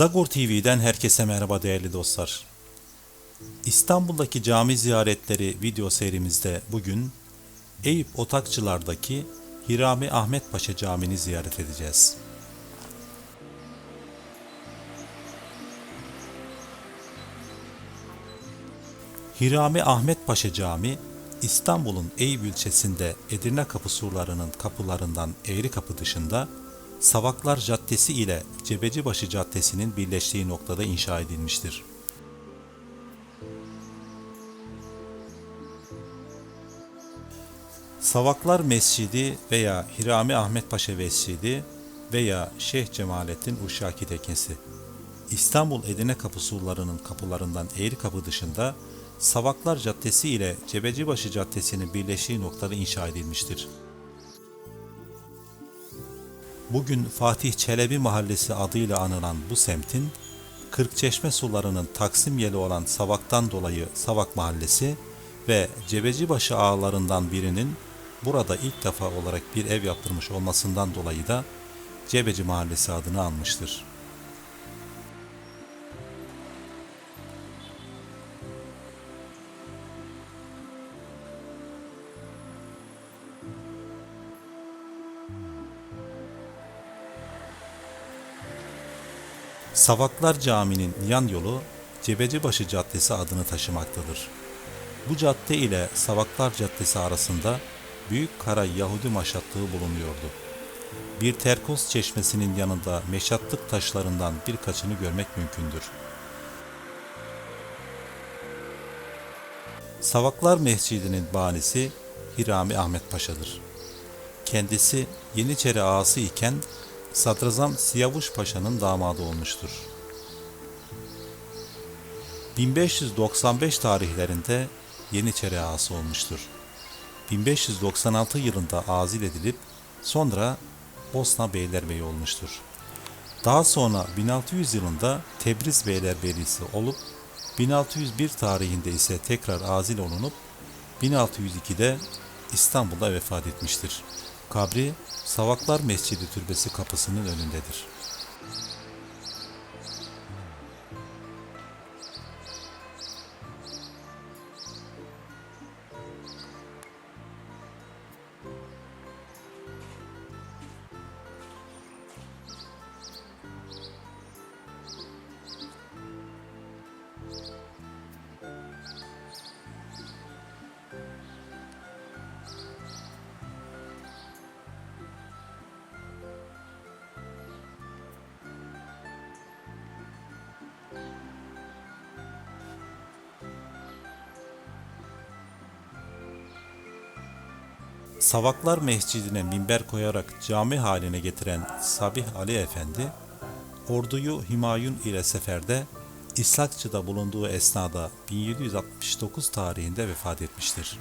Zagor TV'den herkese merhaba değerli dostlar. İstanbul'daki cami ziyaretleri video serimizde bugün Eyüp Otakçılar'daki Hirami Ahmet Paşa Camii'ni ziyaret edeceğiz. Hirami Ahmet Paşa Camii, İstanbul'un Eyüp ilçesinde Edirne Kapı surlarının kapılarından Eğri Kapı dışında Savaklar Caddesi ile Cebecibaşı Caddesi'nin birleştiği noktada inşa edilmiştir. Savaklar Mescidi veya Hirami Ahmet Paşa Mescidi veya Şeyh Cemalettin Uşaki Teknesi. İstanbul Edirne Kapı surlarının kapılarından Eğri Kapı dışında Savaklar Caddesi ile Cebecibaşı Caddesi'nin birleştiği noktada inşa edilmiştir. Bugün Fatih Çelebi Mahallesi adıyla anılan bu semtin, Kırkçeşme sularının taksim yeri olan Savak'tan dolayı Savak Mahallesi ve Cebecibaşı ağalarından birinin burada ilk defa olarak bir ev yaptırmış olmasından dolayı da Cebeci Mahallesi adını almıştır. Savaklar Camii'nin yan yolu Cebecibaşı Caddesi adını taşımaktadır. Bu cadde ile Savaklar Caddesi arasında Büyük Kara Yahudi maşatlığı bulunuyordu. Bir terkos çeşmesinin yanında meşatlık taşlarından birkaçını görmek mümkündür. Savaklar Mescidi'nin banisi Hirami Ahmet Paşa'dır. Kendisi Yeniçeri ağası iken Sadrazam Siyavuş Paşa'nın damadı olmuştur. 1595 tarihlerinde Yeniçeri ağası olmuştur. 1596 yılında azil edilip sonra Bosna Beylerbeyi olmuştur. Daha sonra 1600 yılında Tebriz Beylerbeyliği olup 1601 tarihinde ise tekrar azil olunup 1602'de İstanbul'da vefat etmiştir. Kabri Savaklar Mescidi Türbesi kapısının önündedir. Savaklar Mescidine minber koyarak cami haline getiren Sabih Ali Efendi, orduyu Himayun ile seferde İshakçı'da bulunduğu esnada 1769 tarihinde vefat etmiştir.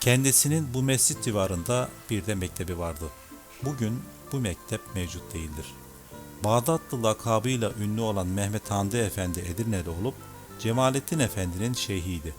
Kendisinin bu mescit civarında bir de mektebi vardı. Bugün bu mektep mevcut değildir. Bağdatlı lakabıyla ünlü olan Mehmet Hamdi Efendi Edirne'de olup Cemalettin Efendi'nin şeyhiydi.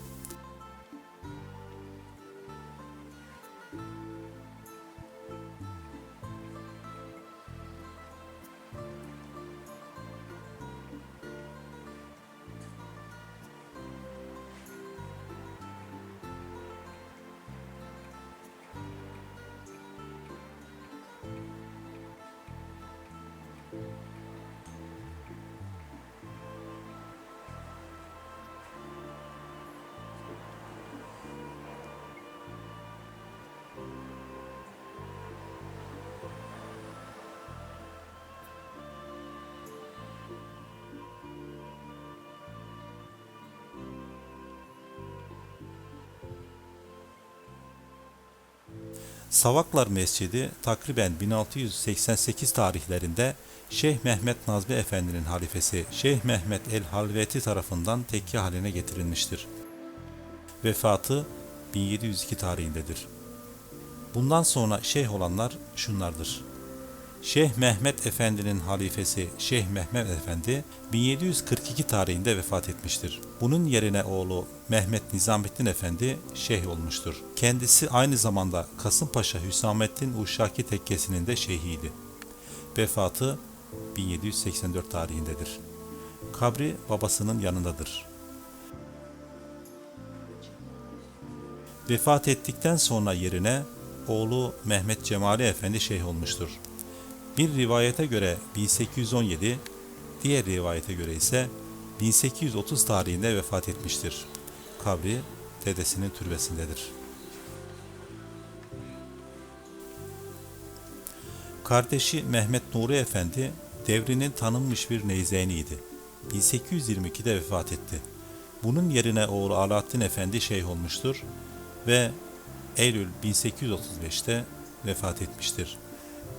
Savaklar Mescidi takriben 1688 tarihlerinde Şeyh Mehmet Nazmi Efendi'nin halifesi Şeyh Mehmet el Halveti tarafından tekke haline getirilmiştir. Vefatı 1702 tarihindedir. Bundan sonra şeyh olanlar şunlardır. Şeyh Mehmet Efendi'nin halifesi Şeyh Mehmet Efendi 1742 tarihinde vefat etmiştir. Bunun yerine oğlu Mehmet Nizamettin Efendi şeyh olmuştur. Kendisi aynı zamanda Kasımpaşa Hüsamettin Uşaki Tekkesi'nin de şeyhiydi. Vefatı 1784 tarihindedir. Kabri babasının yanındadır. Vefat ettikten sonra yerine oğlu Mehmet Cemali Efendi şeyh olmuştur. Bir rivayete göre 1817, diğer rivayete göre ise 1830 tarihinde vefat etmiştir. Kabri dedesinin türbesindedir. Kardeşi Mehmet Nuri Efendi devrinin tanınmış bir neyzeniydi. 1822'de vefat etti. Bunun yerine oğlu Alaaddin Efendi şeyh olmuştur ve Eylül 1835'te vefat etmiştir.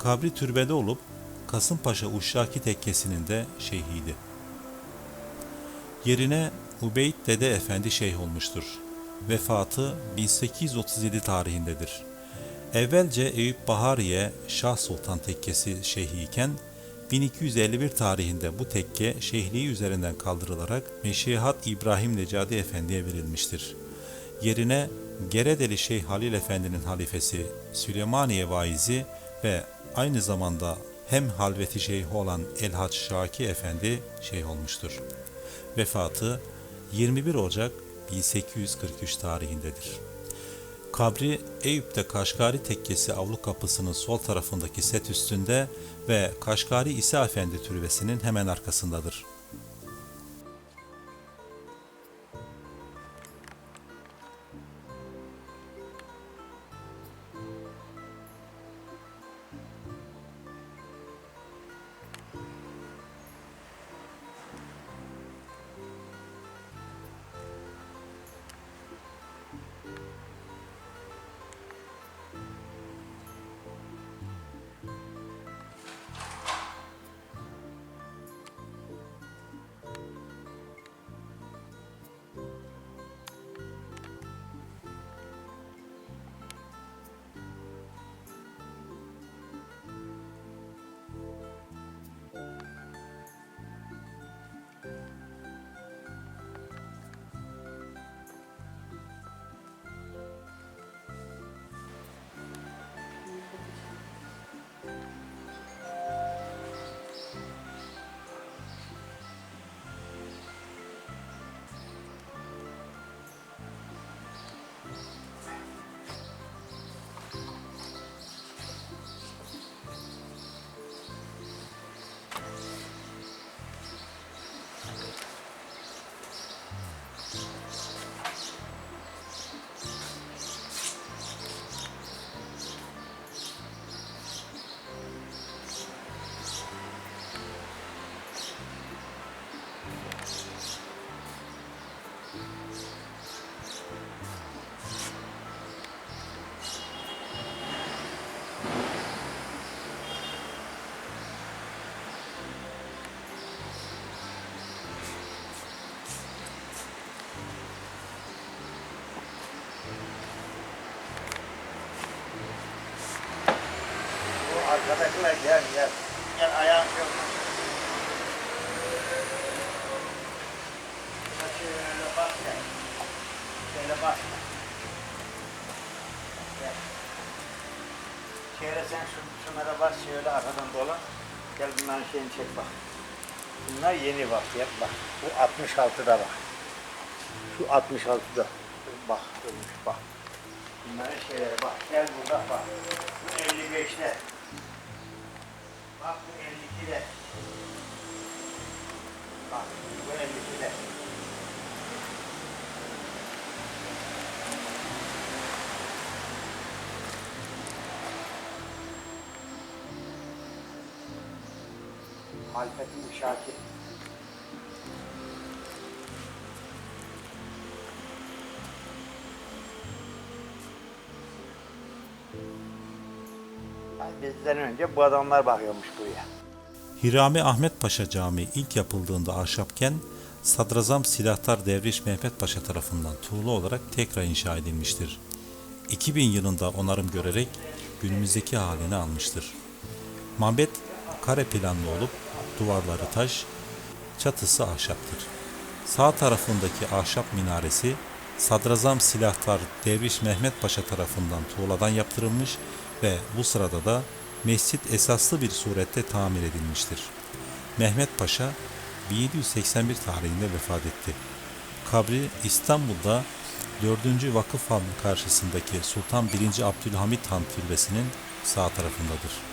Kabri türbede olup Kasımpaşa Uşşaki Tekkesi'nin de şeyhiydi. Yerine Ubeyd Dede Efendi şeyh olmuştur. Vefatı 1837 tarihindedir. Evvelce Eyüp Bahariye Şah Sultan Tekkesi şeyhi iken 1251 tarihinde bu tekke şeyhliği üzerinden kaldırılarak Meşihat İbrahim Necadi Efendi'ye verilmiştir. Yerine Geredeli Şeyh Halil Efendi'nin halifesi Süleymaniye vaizi ve aynı zamanda hem halveti şeyhi olan Elhaç Şaki Efendi şeyh olmuştur. Vefatı 21 Ocak 1843 tarihindedir. Kabri Eyüp'te Kaşgari Tekkesi avlu kapısının sol tarafındaki set üstünde ve Kaşgari İsa Efendi türbesinin hemen arkasındadır. Bu arkadaşlar gel gel. Gel ayağım yok. Şöyle bak gel. Şöyle bak. Gel. Şöyle sen şu, şunlara bas şöyle arkadan dolan. Gel bunların şeyini çek bak. Bunlar yeni bak gel bak. Bu 66'da bak. Şu 66'da. Bak durmuş bak. Bunların şeyleri bak. Gel burada bak. Bu 55'te. Bak bu 52'de. Bak bu 52'de. Halfeti Uşaki. Bizden önce bu adamlar bakıyormuş buraya. Hirami Ahmet Paşa Camii ilk yapıldığında ahşapken Sadrazam Silahtar Devriş Mehmet Paşa tarafından tuğla olarak tekrar inşa edilmiştir. 2000 yılında onarım görerek günümüzdeki halini almıştır. Mabet kare planlı olup duvarları taş, çatısı ahşaptır. Sağ tarafındaki ahşap minaresi Sadrazam Silahtar Derviş Mehmet Paşa tarafından tuğladan yaptırılmış ve bu sırada da mescit esaslı bir surette tamir edilmiştir. Mehmet Paşa 1781 tarihinde vefat etti. Kabri İstanbul'da 4. Vakıf Han karşısındaki Sultan 1. Abdülhamit Han türbesinin sağ tarafındadır.